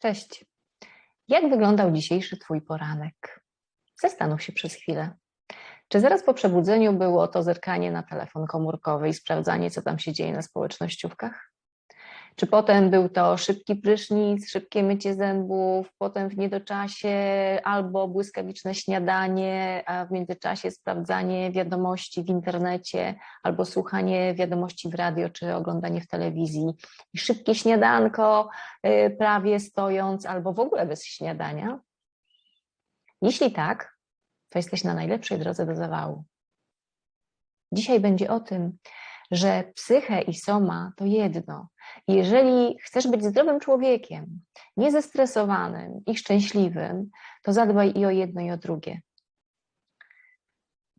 Cześć. Jak wyglądał dzisiejszy Twój poranek? Zastanów się przez chwilę. Czy zaraz po przebudzeniu było to zerkanie na telefon komórkowy i sprawdzanie, co tam się dzieje na społecznościówkach? Czy potem był to szybki prysznic, szybkie mycie zębów, potem w niedoczasie albo błyskawiczne śniadanie, a w międzyczasie sprawdzanie wiadomości w internecie albo słuchanie wiadomości w radio czy oglądanie w telewizji i szybkie śniadanko, y, prawie stojąc albo w ogóle bez śniadania? Jeśli tak, to jesteś na najlepszej drodze do zawału. Dzisiaj będzie o tym, że psychę i soma to jedno. Jeżeli chcesz być zdrowym człowiekiem, niezestresowanym i szczęśliwym, to zadbaj i o jedno, i o drugie.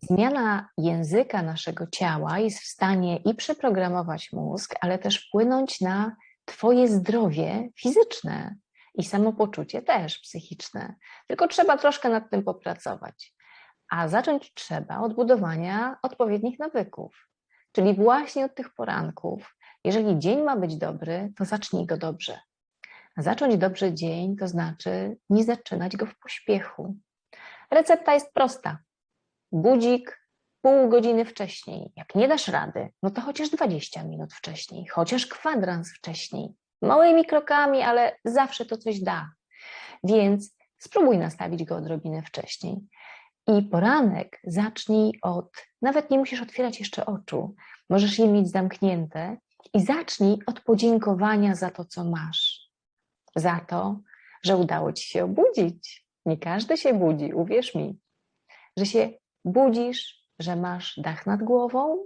Zmiana języka naszego ciała jest w stanie i przeprogramować mózg, ale też wpłynąć na Twoje zdrowie fizyczne i samopoczucie też psychiczne. Tylko trzeba troszkę nad tym popracować. A zacząć trzeba od budowania odpowiednich nawyków. Czyli właśnie od tych poranków. Jeżeli dzień ma być dobry, to zacznij go dobrze. Zacząć dobrze dzień to znaczy nie zaczynać go w pośpiechu. Recepta jest prosta. Budzik pół godziny wcześniej. Jak nie dasz rady, no to chociaż 20 minut wcześniej, chociaż kwadrans wcześniej. Małymi krokami, ale zawsze to coś da. Więc spróbuj nastawić go odrobinę wcześniej. I poranek zacznij od, nawet nie musisz otwierać jeszcze oczu, możesz je mieć zamknięte i zacznij od podziękowania za to, co masz. Za to, że udało ci się obudzić. Nie każdy się budzi, uwierz mi. Że się budzisz, że masz dach nad głową.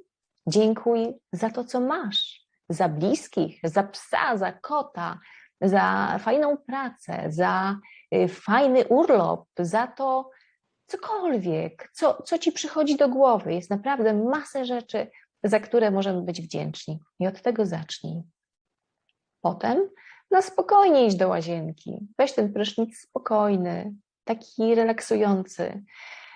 Dziękuj za to, co masz. Za bliskich, za psa, za kota, za fajną pracę, za y, fajny urlop, za to, cokolwiek, co, co ci przychodzi do głowy. Jest naprawdę masę rzeczy, za które możemy być wdzięczni. I od tego zacznij. Potem na spokojnie iść do łazienki. Weź ten prysznic spokojny, taki relaksujący.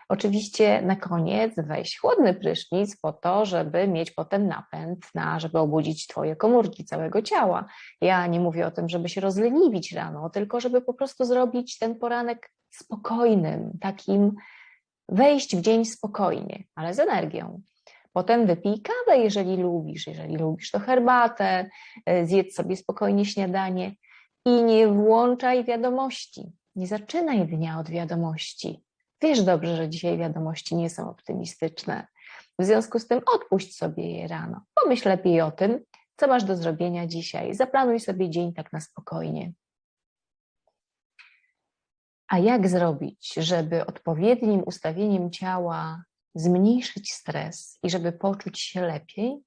Oczywiście na koniec weź chłodny prysznic po to, żeby mieć potem napęd, na, żeby obudzić Twoje komórki całego ciała. Ja nie mówię o tym, żeby się rozleniwić rano, tylko żeby po prostu zrobić ten poranek spokojnym, takim wejść w dzień spokojnie, ale z energią. Potem wypij kawę, jeżeli lubisz, jeżeli lubisz to herbatę, e, zjedz sobie spokojnie śniadanie i nie włączaj wiadomości. Nie zaczynaj dnia od wiadomości. Wiesz dobrze, że dzisiaj wiadomości nie są optymistyczne. W związku z tym odpuść sobie je rano. Pomyśl lepiej o tym, co masz do zrobienia dzisiaj. Zaplanuj sobie dzień tak na spokojnie. A jak zrobić, żeby odpowiednim ustawieniem ciała zmniejszyć stres i żeby poczuć się lepiej?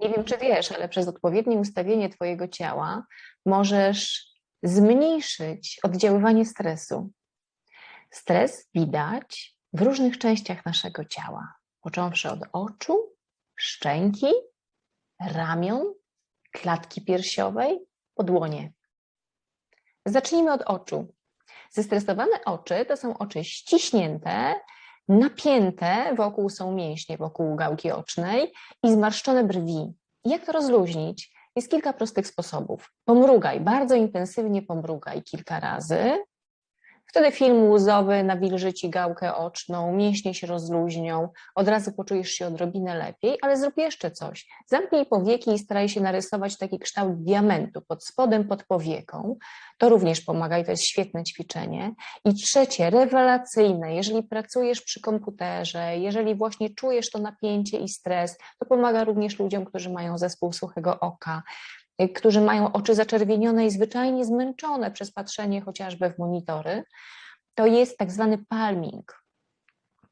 Nie wiem, czy wiesz, ale przez odpowiednie ustawienie Twojego ciała możesz zmniejszyć oddziaływanie stresu. Stres widać w różnych częściach naszego ciała, począwszy od oczu, szczęki, ramion, klatki piersiowej, podłonie. Zacznijmy od oczu. Zestresowane oczy to są oczy ściśnięte, napięte, wokół są mięśnie, wokół gałki ocznej i zmarszczone brwi. Jak to rozluźnić? Jest kilka prostych sposobów. Pomrugaj, bardzo intensywnie pomrugaj kilka razy. Wtedy film łzowy nawilży ci gałkę oczną, mięśnie się rozluźnią, od razu poczujesz się odrobinę lepiej, ale zrób jeszcze coś. Zamknij powieki i staraj się narysować taki kształt diamentu pod spodem, pod powieką. To również pomaga i to jest świetne ćwiczenie. I trzecie, rewelacyjne, jeżeli pracujesz przy komputerze, jeżeli właśnie czujesz to napięcie i stres, to pomaga również ludziom, którzy mają zespół suchego oka. Y, którzy mają oczy zaczerwienione i zwyczajnie zmęczone przez patrzenie chociażby w monitory, to jest tak zwany palming.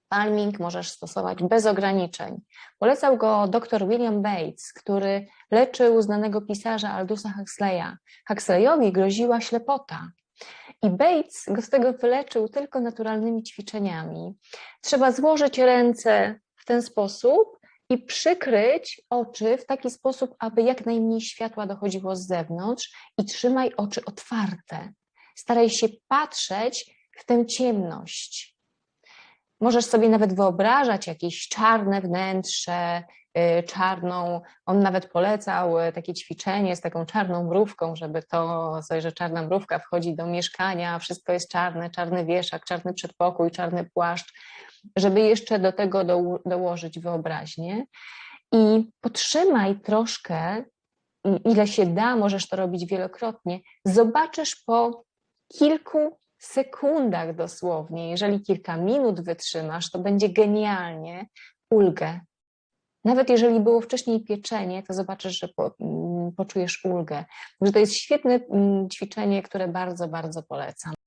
Palming możesz stosować bez ograniczeń. Polecał go dr William Bates, który leczył znanego pisarza Aldusa Huxleya. Huxleyowi groziła ślepota. I Bates go z tego wyleczył tylko naturalnymi ćwiczeniami. Trzeba złożyć ręce w ten sposób i przykryć oczy w taki sposób, aby jak najmniej światła dochodziło z zewnątrz i trzymaj oczy otwarte. Staraj się patrzeć w tę ciemność. Możesz sobie nawet wyobrażać jakieś czarne wnętrze, y, czarną. On nawet polecał y, takie ćwiczenie z taką czarną mrówką, żeby to, że czarna mrówka wchodzi do mieszkania, wszystko jest czarne, czarny wieszak, czarny przedpokój, czarny płaszcz, żeby jeszcze do tego do, dołożyć wyobraźnię. I potrzymaj troszkę, ile się da, możesz to robić wielokrotnie. Zobaczysz po kilku sekundach dosłownie, jeżeli kilka minut wytrzymasz, to będzie genialnie ulgę. Nawet jeżeli było wcześniej pieczenie, to zobaczysz, że po, mm, poczujesz ulgę. Że to jest świetne mm, ćwiczenie, które bardzo, bardzo polecam.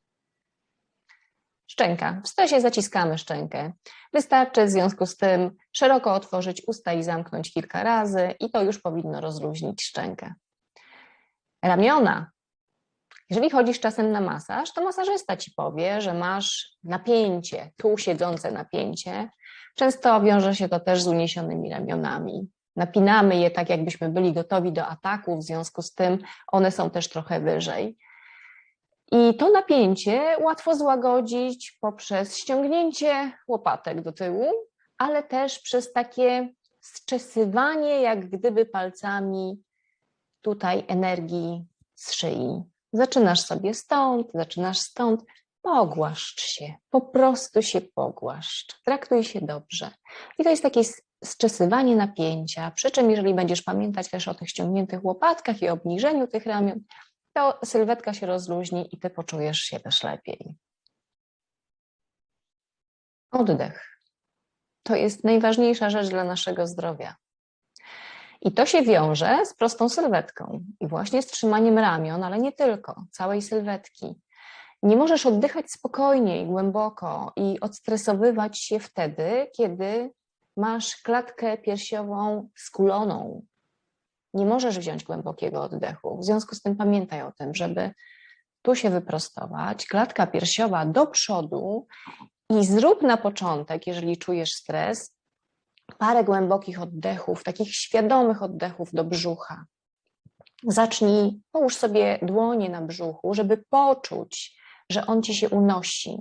Szczęka. W stresie zaciskamy szczękę. Wystarczy w związku z tym szeroko otworzyć usta i zamknąć kilka razy i to już powinno rozluźnić szczękę. Ramiona. Jeżeli chodzisz czasem na masaż, to masażysta ci powie, że masz napięcie, tu siedzące napięcie. Często wiąże się to też z uniesionymi ramionami. Napinamy je tak, jakbyśmy byli gotowi do ataku, w związku z tym one są też trochę wyżej. I to napięcie łatwo złagodzić poprzez ściągnięcie łopatek do tyłu, ale też przez takie zczesywanie, jak gdyby palcami tutaj energii z szyi. Zaczynasz sobie stąd, zaczynasz stąd, pogłaszcz się, po prostu się pogłaszcz, traktuj się dobrze. I to jest takie zczesywanie napięcia, przy czym jeżeli będziesz pamiętać też o tych ściągniętych łopatkach i obniżeniu tych ramion, to sylwetka się rozluźni i ty poczujesz się też lepiej. Oddech. To jest najważniejsza rzecz dla naszego zdrowia. I to się wiąże z prostą sylwetką i właśnie z trzymaniem ramion, ale nie tylko, całej sylwetki. Nie możesz oddychać spokojnie i głęboko i odstresowywać się wtedy, kiedy masz klatkę piersiową skuloną, nie możesz wziąć głębokiego oddechu. W związku z tym pamiętaj o tym, żeby tu się wyprostować, klatka piersiowa do przodu i zrób na początek, jeżeli czujesz stres, parę głębokich oddechów, takich świadomych oddechów do brzucha. Zacznij, połóż sobie dłonie na brzuchu, żeby poczuć, że on ci się unosi.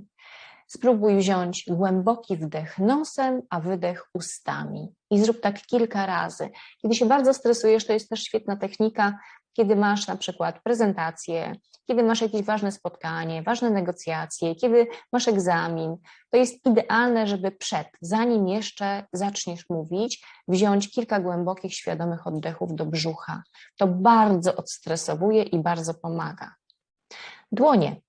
Spróbuj wziąć głęboki wdech nosem, a wydech ustami. I zrób tak kilka razy. Kiedy się bardzo stresujesz, to jest też świetna technika, kiedy masz na przykład prezentację, kiedy masz jakieś ważne spotkanie, ważne negocjacje, kiedy masz egzamin. To jest idealne, żeby przed, zanim jeszcze zaczniesz mówić, wziąć kilka głębokich, świadomych oddechów do brzucha. To bardzo odstresowuje i bardzo pomaga. Dłonie.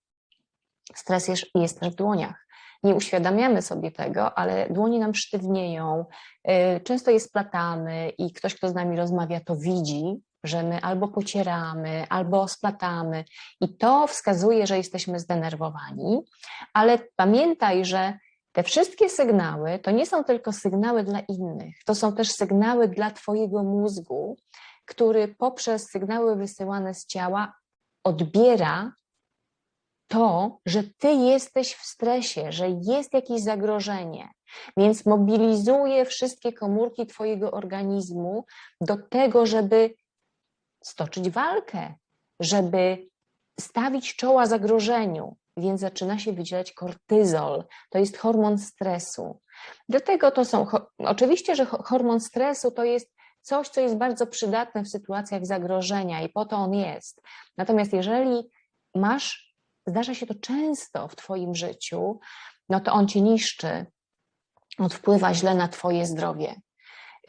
Stres jest, też w dłoniach nie uświadamiamy sobie tego, ale dłonie nam sztywnieją, y, często je splatamy i ktoś, kto z nami rozmawia, to widzi, że my albo pocieramy, albo splatamy. I to wskazuje, że jesteśmy zdenerwowani, ale pamiętaj, że te wszystkie sygnały to nie są tylko sygnały dla innych, to są też sygnały dla Twojego mózgu, który poprzez sygnały wysyłane z ciała odbiera to, że ty jesteś w stresie, że jest jakieś zagrożenie, więc mobilizuje wszystkie komórki twojego organizmu do tego, żeby stoczyć walkę, żeby stawić czoła zagrożeniu, więc zaczyna się wydzielać kortyzol. To jest hormon stresu. Dlatego to są, oczywiście, że hormon stresu to jest coś, co jest bardzo przydatne w sytuacjach zagrożenia i po to on jest. Natomiast jeżeli masz zdarza się to często w Twoim życiu, no to on Cię niszczy, on wpływa źle na Twoje zdrowie.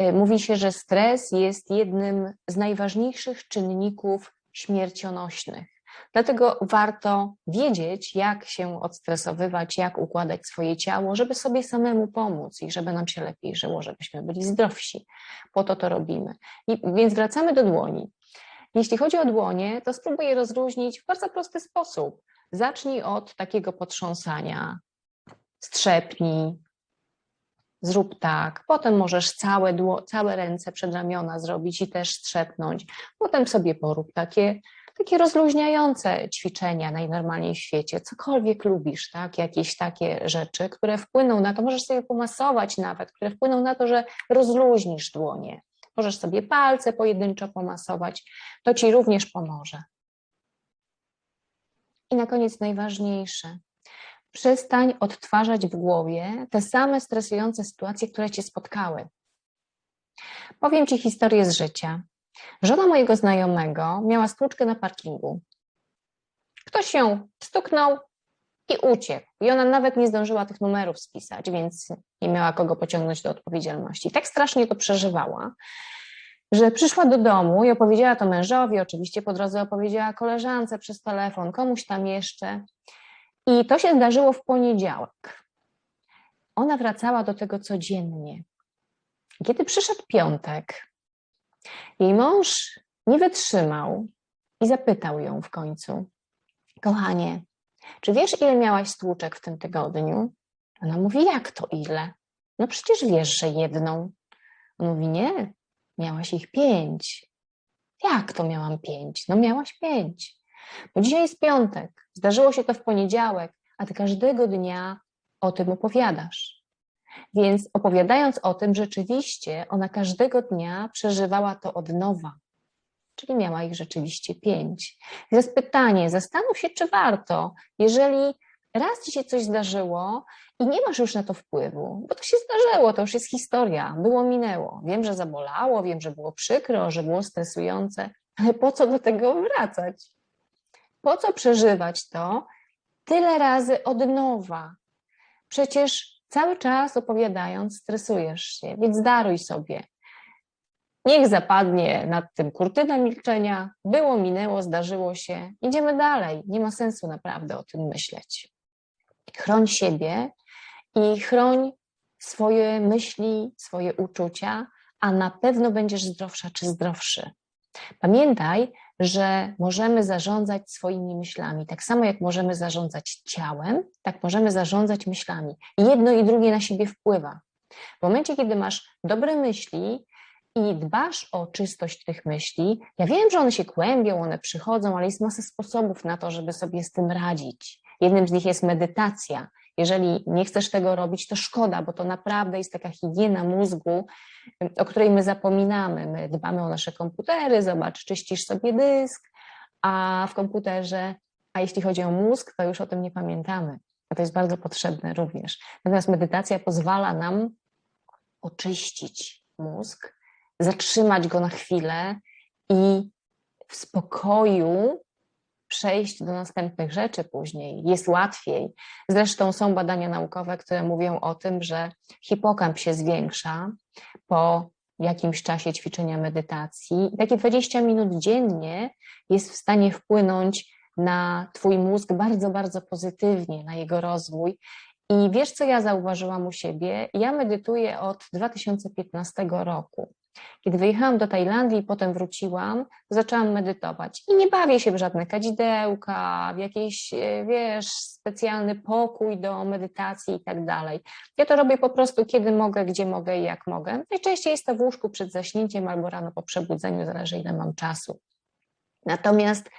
Y, mówi się, że stres jest jednym z najważniejszych czynników śmiercionośnych. Dlatego warto wiedzieć, jak się odstresowywać, jak układać swoje ciało, żeby sobie samemu pomóc i żeby nam się lepiej żyło, żebyśmy byli zdrowsi. Po to to robimy. I, więc wracamy do dłoni. Jeśli chodzi o dłonie, to spróbuję je rozluźnić w bardzo prosty sposób. Zacznij od takiego potrząsania. Strzepnij, zrób tak. Potem możesz całe, całe ręce przed ramiona zrobić i też strzepnąć. Potem sobie porób takie, takie rozluźniające ćwiczenia najnormalniej w świecie. Cokolwiek lubisz, tak? Jakieś takie rzeczy, które wpłyną na to, możesz sobie pomasować nawet, które wpłyną na to, że rozluźnisz dłonie. Możesz sobie palce pojedynczo pomasować. To ci również pomoże. I na koniec najważniejsze. przestań odtwarzać w głowie te same stresujące sytuacje, które cię spotkały. Powiem ci historię z życia. Żona mojego znajomego miała stłuczkę na parkingu. Ktoś ją stuknął i uciekł. I ona nawet nie zdążyła tych numerów spisać, więc nie miała kogo pociągnąć do odpowiedzialności. Tak strasznie to przeżywała, że przyszła do domu i opowiedziała to mężowi, oczywiście po drodze opowiedziała koleżance przez telefon, komuś tam jeszcze. I to się zdarzyło w poniedziałek. Ona wracała do tego codziennie. Kiedy przyszedł piątek, jej mąż nie wytrzymał i zapytał ją w końcu: Kochanie, czy wiesz, ile miałaś stłuczek w tym tygodniu? Ona mówi: Jak to ile? No przecież wiesz, że jedną. On mówi: Nie, miałaś ich pięć. Jak to miałam pięć? No miałaś pięć. Bo dzisiaj jest piątek, zdarzyło się to w poniedziałek, a ty każdego dnia o tym opowiadasz. Więc opowiadając o tym, rzeczywiście ona każdego dnia przeżywała to od nowa, czyli miała ich rzeczywiście pięć. Więc pytanie, zastanów się, czy warto, jeżeli raz ci się coś zdarzyło i nie masz już na to wpływu, bo to się zdarzyło, to już jest historia, było, minęło. Wiem, że zabolało, wiem, że było przykro, że było stresujące, ale po co do tego wracać? Po co przeżywać to tyle razy od nowa? Przecież cały czas opowiadając, stresujesz się, więc daruj sobie. Niech zapadnie nad tym kurtyna milczenia. Było, minęło, zdarzyło się. Idziemy dalej. Nie ma sensu naprawdę o tym myśleć. Chroń siebie i chroń swoje myśli, swoje uczucia, a na pewno będziesz zdrowsza czy zdrowszy. Pamiętaj, że możemy zarządzać swoimi myślami. Tak samo jak możemy zarządzać ciałem, tak możemy zarządzać myślami. Jedno i drugie na siebie wpływa. W momencie, kiedy masz dobre myśli i dbasz o czystość tych myśli, ja wiem, że one się kłębią, one przychodzą, ale jest masa sposobów na to, żeby sobie z tym radzić. Jednym z nich jest medytacja. Jeżeli nie chcesz tego robić, to szkoda, bo to naprawdę jest taka higiena mózgu, o której my zapominamy. My dbamy o nasze komputery, zobacz, czyścisz sobie dysk, a w komputerze, a jeśli chodzi o mózg, to już o tym nie pamiętamy. A to jest bardzo potrzebne również. Natomiast medytacja pozwala nam oczyścić mózg, zatrzymać go na chwilę i w spokoju przejść do następnych rzeczy później, jest łatwiej. Zresztą są badania naukowe, które mówią o tym, że hipokamp się zwiększa po jakimś czasie ćwiczenia medytacji. Takie 20 minut dziennie jest w stanie wpłynąć na Twój mózg bardzo, bardzo pozytywnie, na jego rozwój. I wiesz, co ja zauważyłam u siebie? Ja medytuję od 2015 roku. Kiedy wyjechałam do Tajlandii i potem wróciłam, zaczęłam medytować. I nie bawię się w żadne kadzidełka, w jakiś, e, wiesz, specjalny pokój do medytacji i tak dalej. Ja to robię po prostu, kiedy mogę, gdzie mogę i jak mogę. Najczęściej jest to w łóżku przed zaśnięciem albo rano po przebudzeniu, zależy ile mam czasu. Natomiast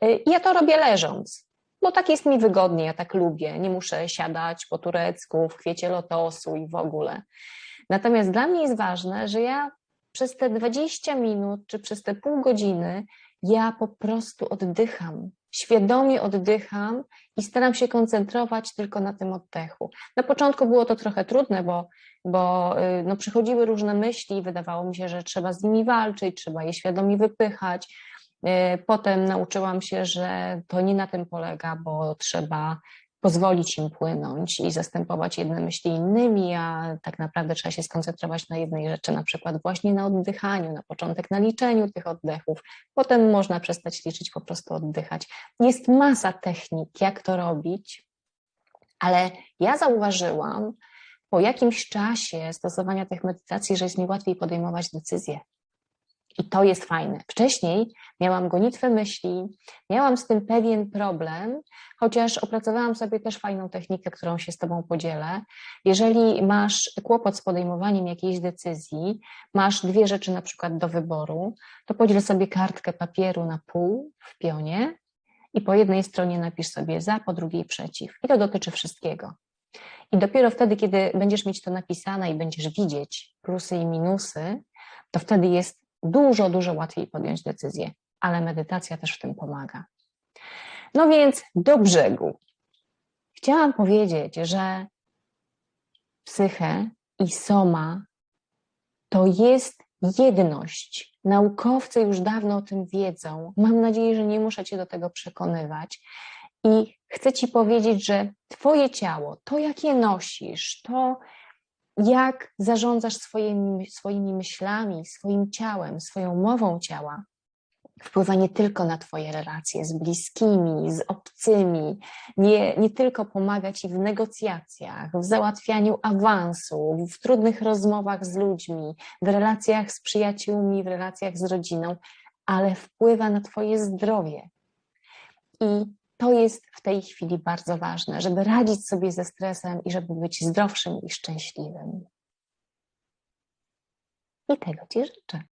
e, ja to robię leżąc, bo tak jest mi wygodnie, ja tak lubię. Nie muszę siadać po turecku, w kwiecie lotosu i w ogóle. Natomiast dla mnie jest ważne, że ja przez te 20 minut czy przez te pół godziny ja po prostu oddycham, świadomie oddycham i staram się koncentrować tylko na tym oddechu. Na początku było to trochę trudne, bo, bo y, no, przychodziły różne myśli, wydawało mi się, że trzeba z nimi walczyć, trzeba je świadomie wypychać. Y, potem nauczyłam się, że to nie na tym polega, bo trzeba pozwolić im płynąć i zastępować jedne myśli innymi, a tak naprawdę trzeba się skoncentrować na jednej rzeczy, na przykład właśnie na oddychaniu, na początek na liczeniu tych oddechów, potem można przestać liczyć, po prostu oddychać. Jest masa technik, jak to robić, ale ja zauważyłam po jakimś czasie stosowania tych medytacji, że jest mi łatwiej podejmować decyzje. I to jest fajne. Wcześniej miałam gonitwę myśli, miałam z tym pewien problem, chociaż opracowałam sobie też fajną technikę, którą się z Tobą podzielę. Jeżeli masz kłopot z podejmowaniem jakiejś decyzji, masz dwie rzeczy na przykład do wyboru, to podziel sobie kartkę papieru na pół w pionie i po jednej stronie napisz sobie za, po drugiej przeciw. I to dotyczy wszystkiego. I dopiero wtedy, kiedy będziesz mieć to napisane i będziesz widzieć plusy i minusy, to wtedy jest dużo, dużo łatwiej podjąć decyzję, ale medytacja też w tym pomaga. No więc do brzegu. chciałam powiedzieć, że psychę i soma to jest jedność. Naukowcy już dawno o tym wiedzą. Mam nadzieję, że nie muszę Cię do tego przekonywać. I chcę Ci powiedzieć, że Twoje ciało, to jak je nosisz, to jak zarządzasz swoimi, swoimi myślami, swoim ciałem, swoją mową ciała, wpływa nie tylko na Twoje relacje z bliskimi, z obcymi, nie, nie tylko pomaga Ci w negocjacjach, w załatwianiu awansu, w trudnych rozmowach z ludźmi, w relacjach z przyjaciółmi, w relacjach z rodziną, ale wpływa na Twoje zdrowie. I to jest w tej chwili bardzo ważne, żeby radzić sobie ze stresem i żeby być zdrowszym i szczęśliwym. I tego Ci życzę.